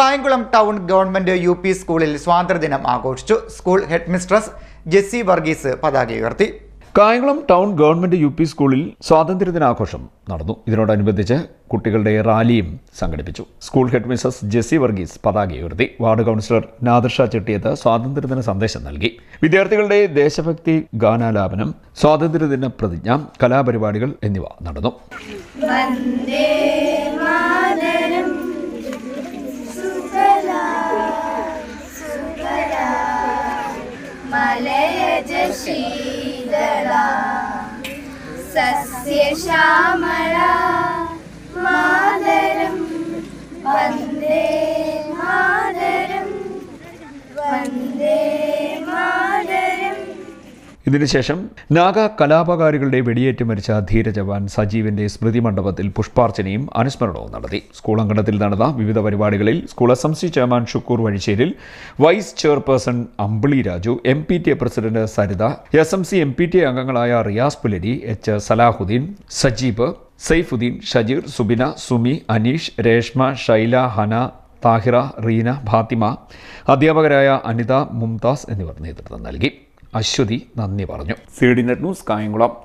Kayamkulam town government U P സ്കൂളിൽ സ്വാതന്ത്ര്യദിനം ആഘോഷിച്ചു. School head mistress Jessy Varghese പതാക ഉയർത്തി. Kayamkulam town government U P സ്കൂളിൽ സ്വാതന്ത്ര്യദിനാഘോഷം നടന്നു. ഇതിനോടനുബന്ധിച്ച് കുട്ടികളുടെ റാലിയും സംഘടിപ്പിച്ചു. School head Mrs Jessy Varghese പതാക ഉയർത്തി. വാർഡ് കൗൺസിലർ നാദർഷ ചെട്ടിയത്ത് സ്വാതന്ത്ര്യദിന സന്ദേശം നൽകി. വിദ്യാർത്ഥികളുടെ ദേശഭക്തി ഗാനാലാപനം സ്വാതന്ത്ര്യദിന പ്രതിജ്ഞ കലാപരിപാടികൾ എന്നിവ നടന്നു. Shidala Sasya Shamara ഇതിനുശേഷം നാഗ കലാപകാരികളുടെ വെടിയേറ്റ് മരിച്ച ധീര ജവാൻ സജീവിന്റെ സ്മൃതി മണ്ഡപത്തിൽ പുഷ്പാർച്ചനയും അനുസ്മരണവും നടത്തി. സ്കൂൾ അങ്കണത്തിൽ നടന്ന വിവിധ പരിപാടികളിൽ school S M C chairman Shukoor Vazhisseril vice chairperson Ambili Raju M P T A president Saritha S M C M P T A അംഗങ്ങളായ റിയാസ് പുലരി എച്ച് സലാഹുദ്ദീൻ സജീബ് സൈഫുദ്ദീൻ ഷജീർ സുബിന സുമി അനീഷ് രേഷ്മ ഷൈല ഹന താഹിറ റീന ഫാത്തിമ അധ്യാപകരായ അനിത മുംതാസ് എന്നിവർ നേതൃത്വം നൽകി. അശ്വതി നന്ദി പറഞ്ഞു. C D Net News Kayamkulam.